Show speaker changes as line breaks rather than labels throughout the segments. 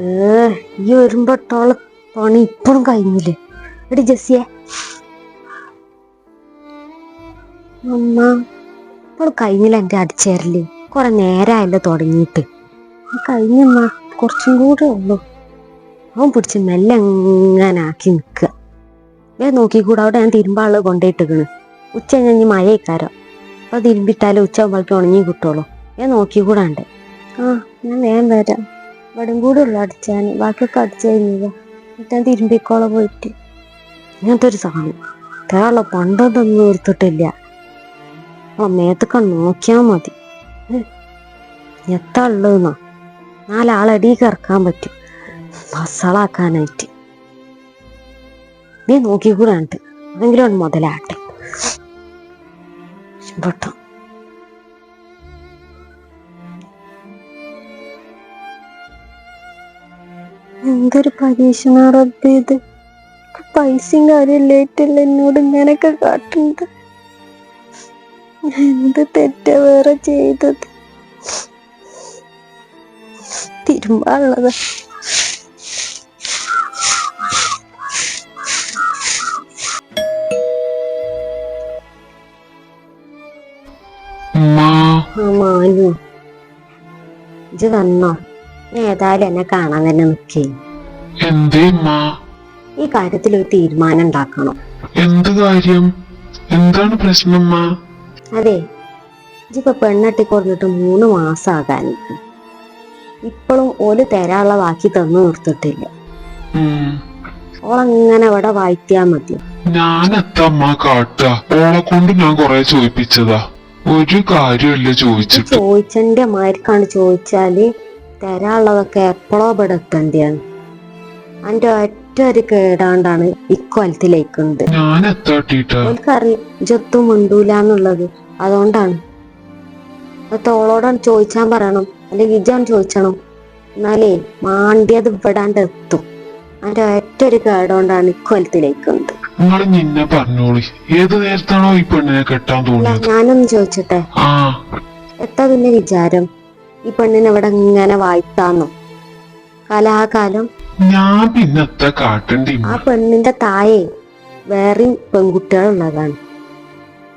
ഏ ഈ വരുമ്പോട്ടോളം പണി ഇപ്പോഴും കഴിഞ്ഞില്ലേ? എടി ജസ്സിയെ. അമ്മ ഇപ്പോൾ കഴിഞ്ഞില്ല എന്റെ അടിച്ചേരൽ. കുറെ നേരമായല്ലോ തുടങ്ങിയിട്ട്. കഴിഞ്ഞ കഴിഞ്ഞമ്മ കുറച്ചും കൂടെ ഉള്ളൂ. അവൻ പിടിച്ച് മെല്ലെ എങ്ങനെ ആക്കി നിൽക്കുക. വേ നോക്കിക്കൂടെ അവിടെ ഞാൻ തിരുമ്പാൾ കൊണ്ടേട്ടിക്കണ് ഉച്ച കഴിഞ്ഞ് മഴയേക്കാരോ. അപ്പൊ തിരുമ്പിട്ടാലും ഉച്ച ആകുമ്പോഴേക്കും ഉണങ്ങി കിട്ടുള്ളൂ. ഞാൻ നോക്കിക്കൂടാണ്ട് ആ ഞാൻ വേഗം വരാം. ഇവിടെയും കൂടെ ഉള്ളു അടിച്ചാൻ ബാക്കിയൊക്കെ അടിച്ചു കഴിഞ്ഞത് എന്നിട്ട് ഞാൻ തിരുമ്പിക്കോളെ പോയിട്ട്. ഇങ്ങനത്തെ ഒരു സാധനം. തേള പണ്ടതൊന്നും ഓർത്തിട്ടില്ല. ആ മേത്തൊക്കെ നോക്കിയാൽ മതി. എത്താ ഉള്ളതെന്നാ. നാലാളടി കറക്കാൻ പറ്റും. മസാളാക്കാനായിട്ട് നീ നോക്കിക്കൂടാണ്ട് ഒന്ന് മുതലാട്ടെ. ഇഷ്ടപ്പെട്ടോ? എന്തൊരു പരീക്ഷണ റബ്ബ് ഇത്? പൈസയും കാര്യമില്ലേറ്റല്ല എന്നോട് ഇങ്ങനെയൊക്കെ കാട്ടുന്നത്? എന്ത് തെറ്റ വേറെ ചെയ്തത്? തിരുമ്പാനുള്ളത്. ആ മാനു. ഇജ് വന്നോ? ഏതായാലും എന്നെ കാണാൻ തന്നെ നിൽക്കേ
എന്തേ
ഈ കാര്യത്തിൽ ഒരു തീരുമാനം ഉണ്ടാക്കണം.
എന്ത് കാര്യം? എന്താണ് പ്രശ്നം
അതെ ഇതിപ്പോ പെണ്ണെട്ടി കൊടുത്തിട്ട് മൂന്ന് മാസം ആകാനിക്ക് ഇപ്പോഴും ഒരു തരാനുള്ള വാക്കി തന്നു നിർത്തിട്ടില്ല. ഓളങ്ങനെ ഇവിടെ വായിക്കാ മതി.
ഞാൻ എത്താ കാട്ട. ഓളെ കൊണ്ട് ഞാൻ കൊറേ ചോദിപ്പിച്ചതാ. ഒരു കാര്യമല്ല ചോദിച്ചിട്ട്.
ചോദിച്ചന്റെ മാർക്കാണ് ചോദിച്ചാൽ തരാനുള്ളതൊക്കെ എപ്പോഴോ ഇവിടെ എത്തേണ്ടിയാണ്. അതിന്റെ ഒറ്റ ഒരു കേടാണ്ടാണ് ഇക്കൊലത്തിലേക്കുണ്ട്. ഓൽക്കറിയാം ജത്തും മിണ്ടൂലെന്നുള്ളത്. അതുകൊണ്ടാണ്. അത് തോളോടാണ് ചോദിച്ചാൻ പറയണം. അല്ലെങ്കിൽ ഇജാൻ ചോദിച്ചണം. എന്നാലേ മാണ്ടിയത് ഇവിടാണ്ട് എത്തും. അതിന്റെ ഒറ്റ ഒരു കേടുകൊണ്ടാണ് ഇക്കൊലത്തിലേക്കുണ്ട്.
നിങ്ങൾ നിന്നെ പറഞ്ഞോളി. ഏത് നേരത്താണോ ഈ പെണ്ണിനെ കെട്ടാൻ
അല്ല
തോന്നിയത്?
ഞാനൊന്ന് ചോദിച്ചട്ടെ. എത്താ പിന്നെ വിചാരം? ഈ പെണ്ണിനെ ഇവിടെ ഇങ്ങനെ വായിത്താന്നോ. കലാകാലം
ഞാൻ പിന്നത്തെ കാട്ടണ്ടി
ആ പെണ്ണിന്റെ തായെ വേറെയും പെൺകുട്ടികളുള്ളതാണ്.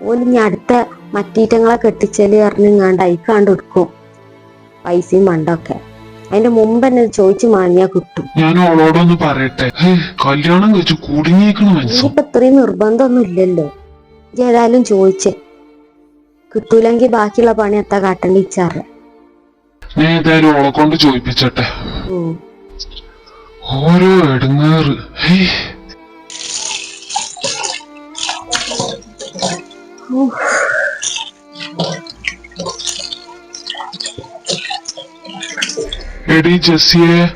ഓൽ ഇനി അടുത്ത മറ്റീറ്റങ്ങളെ കെട്ടിച്ചൽ അറിഞ്ഞിങ്ങാണ്ട് അയക്കാണ്ട് എടുക്കും. പൈസയും മണ്ടൊക്കെ. അതിന്റെ മുമ്പ് എന്നെ ചോദിച്ചു മാങ്ങിയാ കിട്ടും.
ഞാൻ പറയട്ടെ? കല്യാണം കഴിച്ചു കുടുങ്ങിയേക്കണ മനസ്സും
ഇനിയിപ്പൊ ഇത്രയും നിർബന്ധമൊന്നും ഇല്ലല്ലോ. ഇജ്ജ് ഏതായാലും ചോദിച്ചേ. കിട്ടൂലെങ്കിൽ ബാക്കിയുള്ള പണി എത്താ കാട്ടേണ്ടി ഇച്ചറിയാം
ഞാൻ ഏതായാലും ഓളെ കൊണ്ട് ചോദിപ്പിച്ചട്ടെ? ഓരോ എടുങ്ങേറ്. എടി ജസ്സിയെ.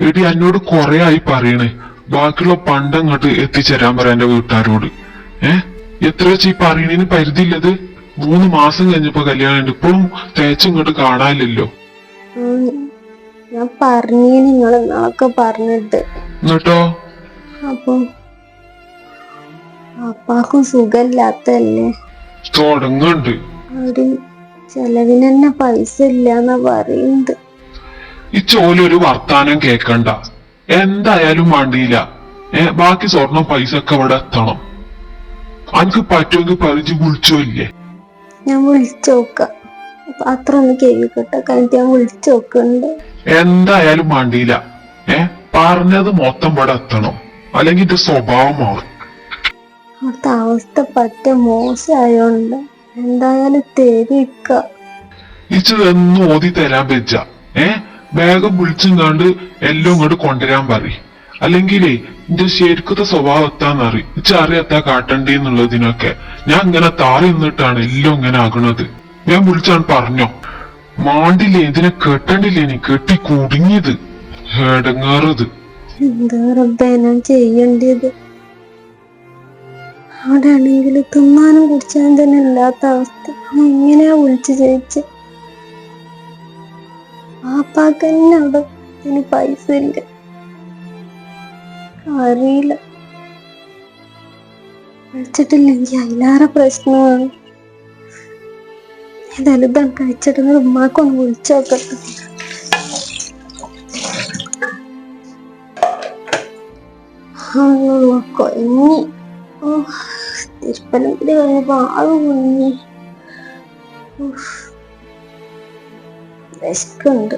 എടി എന്നോട് കൊറേ ആയി പറയണേ. ബാക്കിയുള്ള പണ്ടങ്ങോട്ട് എത്തിച്ചേരാൻ പറയാൻ എന്റെ വീട്ടുകാരോട്. ഏ? എത്ര വെച്ച് ഈ പറയണേന് പരിധിയില്ലത്? മൂന്ന് മാസം കഴിഞ്ഞപ്പോ കല്യാണം ഉണ്ട് ഇപ്പോഴും തേച്ചിങ്ങോട്ട് കാണാനില്ലല്ലോ.
ഞാൻ പറഞ്ഞു നിങ്ങൾ ഇന്നാളൊക്കെ പറഞ്ഞിട്ട്.
എന്നിട്ടോ?
അപ്പൊ അപ്പാക്കും സുഖമില്ലാത്തല്ലേ
തുടങ്ങണ്ട്
ഒരു ചെലവിന് തന്നെ പൈസ ഇല്ലാന്നാ പറയുന്നത്.
ഈ ചോലൊരു വർത്താനം കേക്കണ്ട. എന്തായാലും വേണ്ടിയില്ല ഏ ബാക്കി സ്വർണം പൈസ ഒക്കെ ഇവിടെ എത്തണം. അനക്ക് പറ്റുമെങ്കിൽ പറിച്ചു വിളിച്ചോ ഇല്ലേ?
ഞാൻ വിളിച്ചു നോക്കാം. അത്ര ഒന്ന് കേൾക്കട്ടെ കഴിഞ്ഞിട്ട് ഞാൻ വിളിച്ചു നോക്കുന്നുണ്ട്.
എന്തായാലും മണ്ടിയില്ല ഏ? പറഞ്ഞത് മൊത്തം ഇവിടെ എത്തണം. അല്ലെങ്കിൽ ഇത് സ്വഭാവം മാറും.
അവിടുത്തെ അവസ്ഥ പറ്റ മോശമായോണ്ട് എന്തായാലും തേരിക്ക
ഇച്ചതൊന്നും ഓതി തരാൻ വെച്ച ഏ? വേഗം വിളിച്ചും കണ്ട് എല്ലാം ഇങ്ങോട്ട് കൊണ്ടുവരാൻ പറയും. അല്ലെങ്കിലേ എന്റെ ശരിക്കത്തെ സ്വഭാവം എത്താന്നറി ഇച്ചറിയാത്ത കാട്ടണ്ടേന്നുള്ളതിനൊക്കെ ഞാൻ ഇങ്ങനെ താറി നിന്നിട്ടാണ് എല്ലാം ഇങ്ങനെ ആകണത്. ഞാൻ വിളിച്ചാണ് പറഞ്ഞോ മാണ്ടില്ലേ ഇതിനെ കെട്ടണ്ടില്ലേ കെട്ടി കുടുങ്ങിയത്. ഹേടങ്ങാറത്.
എന്താ റബ്ബേ ഞാൻ ചെയ്യേണ്ടത് അവിടെ ആണെങ്കിൽ തിന്നാനും കുടിച്ചാൻ തന്നെ ഇല്ലാത്ത അവസ്ഥ. എങ്ങനെയാ വിളിച്ചു ചോദിച്ച് പാപ്പാക്ക് തന്നെ അവിടെ പൈസ ഇല്ല. അറിയില്ല. കഴിച്ചിട്ടില്ലെങ്കിൽ അതിലേറെ പ്രശ്നമാണ്. ഏതായാലും ഇതാണ് കഴിച്ചിട്ടുണ്ടെങ്കിൽ ഉമ്മാക്കൊന്ന് വിളിച്ചു നോക്കട്ടെ. കൊഞ്ഞി ഓ തിരുപ്പനം കൂടി കഴിഞ്ഞപ്പോ ആൾ കുഞ്ഞി വിശക്കുണ്ട്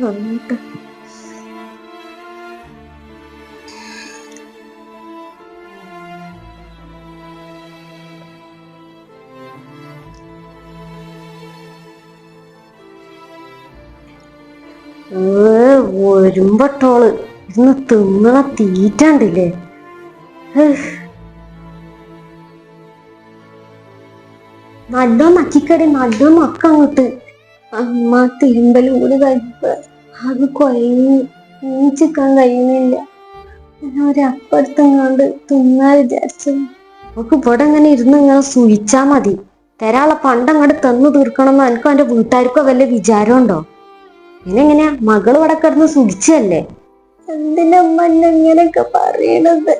നന്നായിട്ട്. നന്നിട്ട് ഒരുമ്പട്ടോൾ ഇന്ന് തിന്നണ തീറ്റാണ്ടില്ലേ. നല്ലോ നക്കിക്കടി നല്ലോ നക്ക അങ്ങോട്ട് അമ്മ തിരുമ്പലും കഴിപ്പ. അത് കൊയങ്ങി നീച്ചിക്കാൻ കഴിയുന്നില്ല. ഞാൻ ഒരപ്പെടുത്തങ്ങാണ്ട് തിന്നാ വിചാരിച്ചത് നമുക്ക് ഇവിടെ ഇങ്ങനെ ഇരുന്ന് ഇങ്ങനെ സൂയിച്ചാ മതി. തരാളെ പണ്ടങ്ങോട്ട് തന്നു തീർക്കണം എന്ന് എനിക്കും എന്റെ വീട്ടുകാർക്കോ വല്ല വിചാരമുണ്ടോ? പിന്നെങ്ങനെയാ മകൾ ഇവിടെ കിടന്ന് സുഖിച്ചല്ലേ ഇങ്ങനെയൊക്കെ പറയണത്?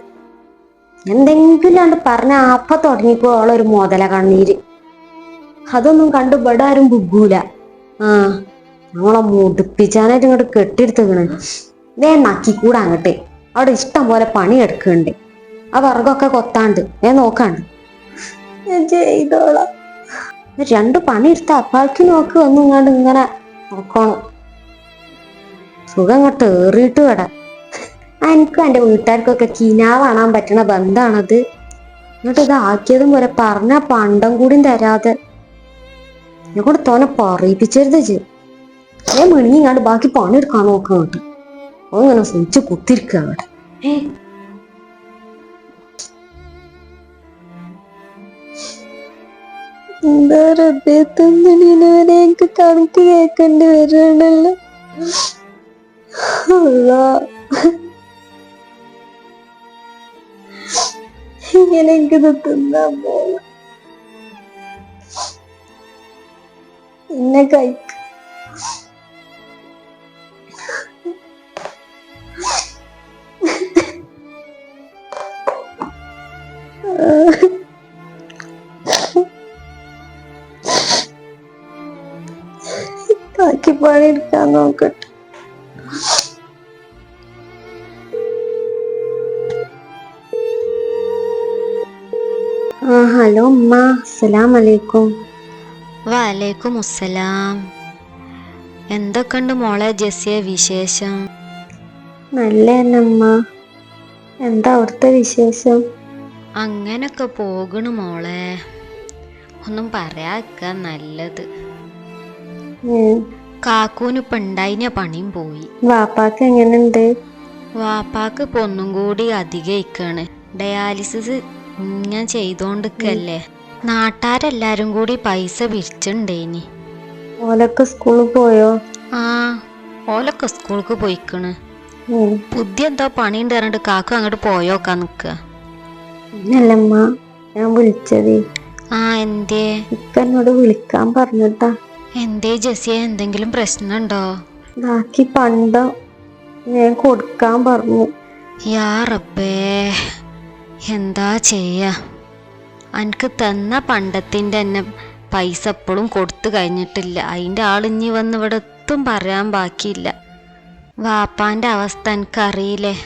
എന്തെങ്കിലും കണ്ട് പറഞ്ഞ അപ്പ തുടങ്ങിക്കോ അവളൊരു മോതല കണ്ണീര്. അതൊന്നും കണ്ടു ഇവിടെ ആരും ബുഗൂല ആ നമ്മളെ മുടിപ്പിച്ചാനായിട്ട് ഇങ്ങോട്ട് കെട്ടിയെടുത്തേക്കണ്. വേ നക്കിക്കൂടെ അങ്ങട്ടെ. അവിടെ ഇഷ്ടം പോലെ പണി എടുക്കുന്നുണ്ട്. ആ വർഗമൊക്കെ കൊത്താണ്ട്. വേ നോക്കാണ്ട്. ഞാൻ ചെയ്തോളാം. രണ്ട് പണി എടുത്ത അപ്പാക്ക് നോക്ക് ഒന്നും ഇങ്ങോട്ട് ഇങ്ങനെ നോക്കണം. സുഖം അങ്ങോട്ട് ഏറിയിട്ട് വേടാ. എനിക്കും എന്റെ വീട്ടുകാർക്കൊക്കെ കിനാവാണാൻ പറ്റണ ബന്ധാണത്. എന്നിട്ട് ഇത് ആക്കിയതും പോലെ പറഞ്ഞ പണ്ടം കൂടി തരാതെ. എന്നെ കൊണ്ട് തോനെ പറയിപ്പിച്ചരുത് ചെ ഞാൻ മിണിങ്ങാണ്ട് ബാക്കി പണിയെടുക്കാൻ നോക്കാൻ കേട്ടോ അങ്ങനെ സ്വിച്ച് കുത്തിരിക്കുക അവിടെ. എന്താ റബ്ബത്തുന്നതിനെ എനിക്ക് കണക്ക് കേൾക്കേണ്ടി അല്ലാ. ഇങ്ങനെ എനിക്കിത് തിന്നാൻ പോല എന്നെ ബാക്കി പണിയെടുക്കാൻ നോക്കട്ടെ. ഹലോ ഉമ്മ അസ്സലാം അലൈക്കും
വലൈക്കും അസ്സലാം എന്തൊക്കെയുണ്ട് മോളെ ജെസ്സിയ വിശേഷം?
നല്ല അമ്മ എന്താ അവിടുത്തെ വിശേഷം?
അങ്ങനൊക്കെ പോകണു മോളെ. ഒന്നും പറയാക്ക നല്ലത്. കാക്കൂന് ഇപ്പൊ ഉണ്ടായിന പണിയും പോയി.
വാപ്പാക്ക് എങ്ങനെയുണ്ട്?
വാപ്പാക്ക് ഇപ്പൊ ഒന്നും കൂടി അധികം ഇക്കാണ് ഡയാലിസിസ് ഞാൻ ചെയ്തോണ്ടിക്കല്ലേ നാട്ടാരെല്ലാരും കൂടി പൈസ പിരിച്ചുണ്ടേനി.
ഓലൊക്കെ സ്കൂളിൽ പോയോ?
ആ ഓലൊക്കെ സ്കൂൾക്ക് പോയിക്കണ്. പുതിയ എന്തോ പണി പറഞ്ഞിട്ട് കാക്കു അങ്ങോട്ട് പോയോക്കാ നിക്ക.
പിന്നല്ലമ്മ ഞാൻ വിളിച്ചതേ.
ആ എന്തേ?
ഇക്ക എന്നോട് വിളിക്കാൻ പറഞ്ഞിട്ടാ.
എന്തേ ജെസ്സിയ എന്തെങ്കിലും പ്രശ്നമുണ്ടോ?
ബാക്കി പണ്ടോ ഞാൻ കൊടുക്കാൻ പറഞ്ഞു.
യാ റബ്ബേ. എന്താ ചെയ്യാ? എനിക്ക് തന്ന പണ്ടത്തിന്റെ തന്നെ പൈസ എപ്പോഴും കൊടുത്തു കഴിഞ്ഞിട്ടില്ല. അതിന്റെ ആളിഞ്ഞി വന്ന് ഇവിടെ എത്തും പറയാൻ ബാക്കിയില്ല. വാപ്പാന്റെ അവസ്ഥ എനിക്കറിയില്ലേ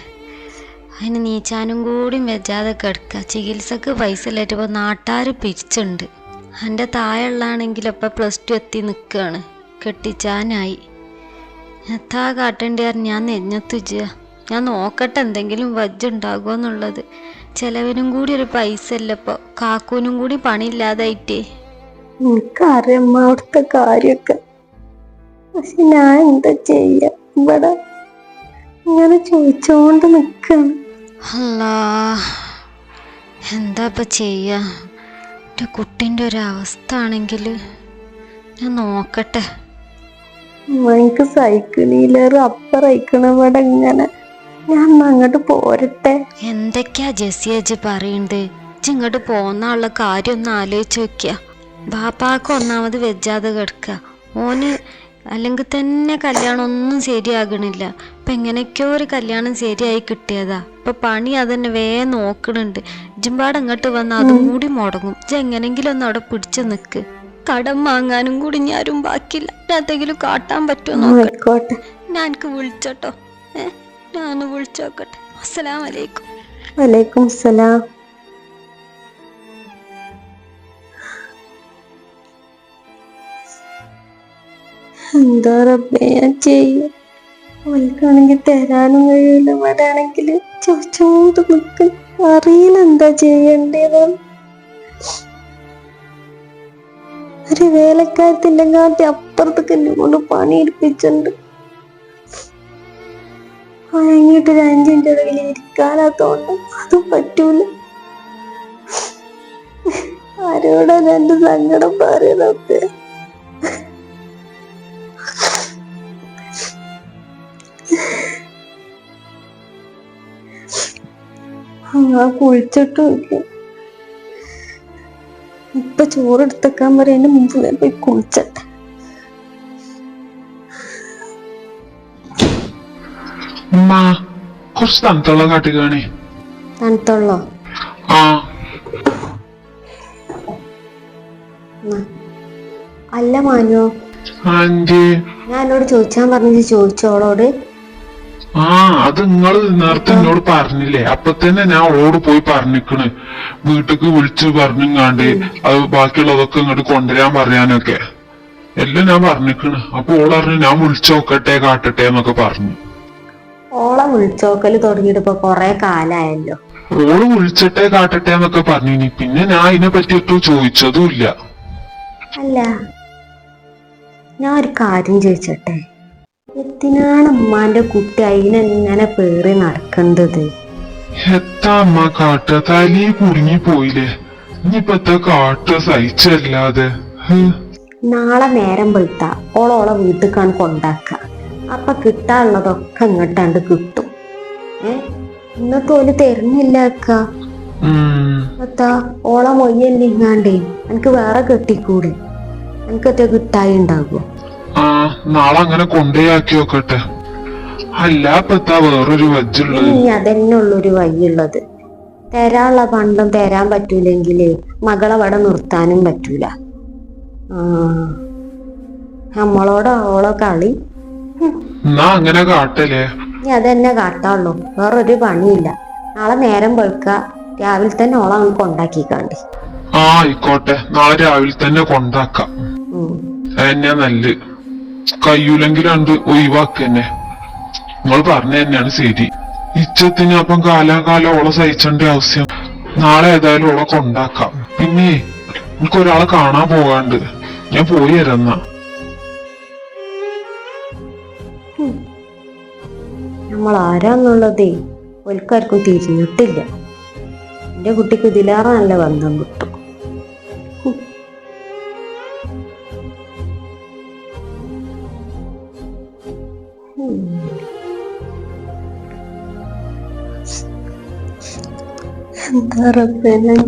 അതിന് നീച്ചാനും കൂടി വെജാതെ കിടക്കുക ചികിത്സക്ക് പൈസ ഇല്ലാറ്റപ്പോൾ നാട്ടാർ പിരിച്ചുണ്ട്. എന്റെ താഴെയുള്ളാണെങ്കിൽ ഇപ്പം പ്ലസ് ടു എത്തി നിൽക്കുകയാണ്. കെട്ടിച്ചാനായി. എത്താ കാട്ടേണ്ടി ഞാൻ നെഞ്ഞത്തു ചെയ്യാ ഞാൻ നോക്കട്ടെ എന്തെങ്കിലും വജ്ജുണ്ടാകുമോ എന്നുള്ളത്. ചെലവിനും കൂടി ഒരു പൈസ അല്ലപ്പോ കാക്കൂനും കൂടി പണിയില്ലാതായിട്ടേ.
എനിക്കറിയമ്മ അവിടുത്തെ കാര്യമൊക്കെ? പക്ഷെ ഞാൻ എന്താ ചെയ്യ? ഇവിടെ ഇങ്ങനെ ചോദിച്ചോണ്ട് നിക്ക
അല്ലാ എന്താ ഇപ്പൊ ചെയ്യാ? എന്റെ കുട്ടിന്റെ ഒരു അവസ്ഥ ആണെങ്കിൽ ഞാൻ നോക്കട്ടെ.
എനിക്ക് സൈക്കിളിലേറെ അപ്പറയിക്കണ ഇവിടെ ഇങ്ങനെ. ഞാൻ അങ്ങോട്ട് പോരട്ടെ.
എന്തൊക്കെയാ ജെസ്സിയജ് പറയണ്ട്? ഇങ്ങോട്ട് ഇങ്ങോട്ട് ഉള്ള കാര്യം ഒന്ന് ആലോചിച്ച് നോക്കിയ. ബാപ്പാക്ക് ഒന്നാമത് വെജാതെ കിടക്കുക ഓന് അല്ലെങ്കിൽ തന്നെ കല്യാണം ഒന്നും ശരിയാകണില്ല. ഇപ്പൊ എങ്ങനെയൊക്കെയോ ഒരു കല്യാണം ശരിയായി കിട്ടിയതാ. ഇപ്പൊ പണി അതന്നെ വേ നോക്കണുണ്ട്. ഇജുമ്പാട് അങ്ങോട്ട് വന്ന് അതും കൂടി മുടങ്ങും. ഇജ്ജ് എങ്ങനെങ്കിലും ഒന്ന് അവിടെ പിടിച്ചു നിക്ക്. കടം വാങ്ങാനും കൂടി ഞാനും ബാക്കിയില്ല. എന്തെങ്കിലും കാട്ടാൻ പറ്റുമോ നോക്കട്ടെ ഞാൻ എനിക്ക് വിളിച്ചോട്ടോ. ഏ? ഞാൻ വിളിച്ചോക്കട്ടെ. അസ്സലാമലൈക്കും.
വലൈക്കും സലാം എന്താ റബ്ബേ ഞാൻ ചെയ്യും. തരാനും കഴിയില്ല വരാണെങ്കിൽ ചോദിച്ചോണ്ട് നിൽക്കും അറിയില്ല എന്താ ചെയ്യണ്ടേ ഒരു വേലക്കാരത്തിന്റെ കാട്ടി അപ്പുറത്തേക്ക് എന്നെ കൊണ്ട് പണിയെടുപ്പിച്ചിട്ടുണ്ട് വഴങ്ങിയിട്ട് ഒരു അഞ്ചിന്റെ ഇടയിൽ ഇരിക്കാനാത്തോണ്ട് അതും പറ്റൂല. ആരോടാ എന്റെ സങ്കടം പറയുന്നൊക്കെ ആ കുളിച്ചിട്ടും ഇല്ല ഇപ്പൊ ചോറ് എടുത്തേക്കാൻ പറയുന്നതിന് മുമ്പ് ഞാൻ പോയി കുളിച്ചട്ടെ
കുറച്ച് തണുത്തുള്ളം? കാട്ടിക്കാണേ കാണി
തണുത്തുള്ളോ
ആ
അല്ല മാനോ ഞാനോട് ചോദിച്ചാൻ പറഞ്ഞത് ചോദിച്ചോളോട്
ആ അത് നിങ്ങൾ നേരത്തെ എന്നോട് പറഞ്ഞില്ലേ? അപ്പൊ തന്നെ ഞാൻ ഓട് പോയി പറഞ്ഞിക്കണ്. വീട്ടിക്ക് വിളിച്ച് പറഞ്ഞുങ്ങാണ്ട് അത് ബാക്കിയുള്ളതൊക്കെ ഇങ്ങോട്ട് കൊണ്ടുവരാൻ പറയാനൊക്കെ. എല്ലാം ഞാൻ പറഞ്ഞിക്കണ്. അപ്പൊ ഓളറിഞ്ഞ് ഞാൻ വിളിച്ചു നോക്കട്ടെ കാട്ടട്ടെ എന്നൊക്കെ പറഞ്ഞു.
ഓളെ വിളിച്ചോക്കൽ തുടങ്ങിയിട്ട് ഇപ്പൊ കൊറേ കാലായല്ലോ.
ഓൾ വിളിച്ചട്ടെ കാട്ടട്ടെ എന്നൊക്കെ പറഞ്ഞു പിന്നെ ഞാൻ അതിനെ പറ്റിയിട്ടും ചോദിച്ചതും ഇല്ല
അല്ല ഞാൻ ഒരു കാര്യം ചോദിച്ചട്ടെ? എത്തിനാണ് ഉമ്മാന്റെ കുട്ടി അതിനെങ്ങനെ പേറി നടക്കുന്നത്
എത്താ അമ്മ കാട്ട? തലി പോയില്ലേ. ഇനിയിപ്പത്തെ കാട്ട? സഹിച്ചല്ലാതെ.
നാളെ നേരം വെളുത്ത. ഓളോളെ വീട്ടിലേക്കാണ് കൊണ്ടാക്ക. അപ്പൊ കിട്ടാനുള്ളതൊക്കെ ഇങ്ങോട്ടാണ്ട് കിട്ടും. ഏ? ഇന്നത്തെ ഓൽ തരുന്നില്ല അക്ക. എത്താ ഓളെ മൊയ്യല്ലിങ്ങാണ്ടേ എനിക്ക് വേറെ കെട്ടിക്കൂടെ? എനിക്കത്തെ കിട്ടായി ഉണ്ടാകുമോ
ആ നാളെ അങ്ങനെ കൊണ്ടേയാക്കി നോക്കട്ടെ. വേറൊരു വജ്ജുള്ളത്?
ഇനി അതന്നെ ഉള്ളൊരു വഴിയുള്ളത്. തരാനുള്ള പണ്ടും തരാൻ പറ്റൂലെങ്കിൽ മകളെ വട നിർത്താനും പറ്റൂല. ആ. നമ്മളോട് ഓളോ കളി
എന്നാ അങ്ങനെ കാട്ടല്ലേ
ഇനി അതന്നെ കാട്ടാള്ളൂ. വേറൊരു പണിയില്ല. നാളെ നേരം വെളുക്ക. രാവിലെ തന്നെ ഓളെ അങ്ങ് കൊണ്ടാക്കിക്കാണ്ടി.
ആ ആയിക്കോട്ടെ. നാളെ രാവിലെ തന്നെ കൊണ്ടാക്കാം. നല്ല. കയ്യൂലെങ്കിൽ രണ്ട് ഒഴിവാക്കന്നെ. നിങ്ങൾ പറഞ്ഞ തന്നെയാണ് ശരി. ഇച്ചത്തിന് അപ്പം കാലാകാലം ഓളെ സഹിച്ചേണ്ട ആവശ്യം. നാളെ ഏതായാലും ഓളെ കൊണ്ടാക്കാം. പിന്നെ എനിക്ക് ഒരാളെ കാണാൻ പോകാണ്ട്. ഞാൻ പോയി തരുന്ന
നമ്മൾ ആരാന്നുള്ളതേ ഒൽക്കാർക്കും തിരിഞ്ഞിട്ടില്ല. എന്റെ കുട്ടിക്ക് ഇതിലേറെ നല്ല ബന്ധം കിട്ടും. എന്താ റബ്ബേ ഞാൻ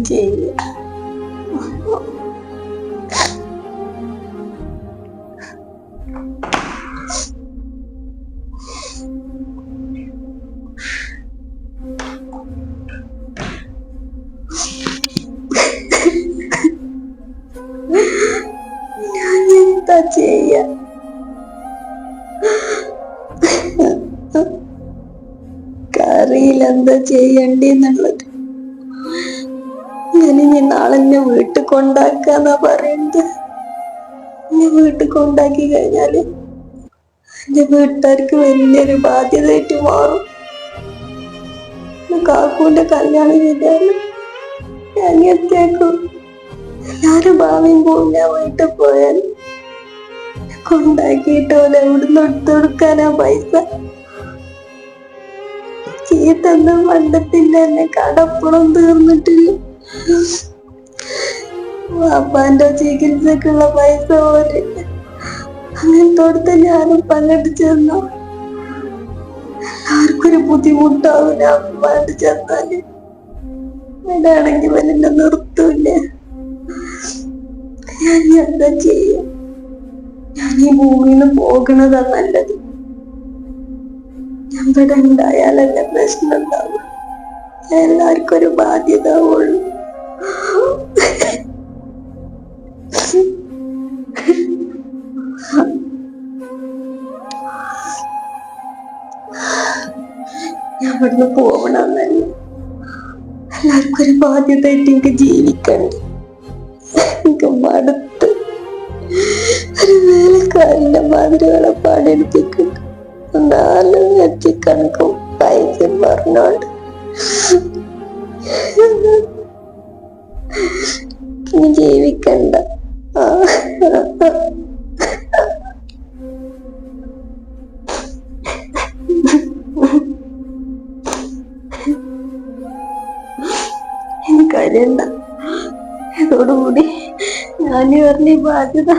ചെയ്യണ്ടെന്നുള്ളത് ഞാൻ ഇനി നാളെ എന്നെ വീട്ടിൽ കൊണ്ടാക്കാന്നാ പറയുന്നത്. എന്നെ വീട്ടിൽ കൊണ്ടാക്കി കഴിഞ്ഞാൽ എന്റെ വീട്ടുകാർക്ക് വലിയൊരു ബാധ്യതയായിട്ട് മാറും. കാക്കൂന്റെ കല്യാണം ചെയ്താലും എത്തിയേക്കും എല്ലാരും ഭാവിയും പോകും ഞാൻ വീട്ടിൽ പോയാൽ കൊണ്ടാക്കിയിട്ട് പോലെ എവിടുന്ന് എടുത്തു കൊടുക്കാനാ പൈസ? ചീത്തന്ന പണ്ടത്തിന്റെ എന്നെ കടപ്പുറം തീർന്നിട്ടില്ല. അപ്പാന്റെ ചികിത്സക്കുള്ള പൈസ പോലില്ല അങ്ങനത്തോടത്ത് ഞാനും പങ്കെടുത്ത് ചെന്നു? ആർക്കൊരു ഒരു അപ്പാണ്ട് ചെന്നാൽ ഇവിടെയാണെങ്കിൽ വലിന്റെ നിർത്തൂല്ല? ഞാൻ എന്താ ചെയ്യും? ഞാൻ ഈ ഭൂമിയിൽ നിന്ന് പോകണതാ നല്ലത്. ഇവിടെ എന്റെ പ്രശ്നം ഉണ്ടാവും. എല്ലാവർക്കും ഒരു ബാധ്യത ഉള്ളു ഞാൻ ഇവിടുന്ന് പോകണമെന്നല്ല എല്ലാവർക്കും ഒരു ബാധ്യതയായിട്ട് എനിക്ക് ജീവിക്കണ്ട്. എനിക്ക് മടുത്ത്. ഒരു വേലക്കാരന്റെ മാതിരികളെ പണിയെടുപ്പിക്കുന്നുണ്ട് നാലും എത്തിക്കണക്കും പൈസ പറഞ്ഞോണ്ട്. ഇനി ജീവിക്കണ്ട. എനിക്കറിയണ്ട ഇതോടുകൂടി ഞാൻ പറഞ്ഞ ബാധ്യത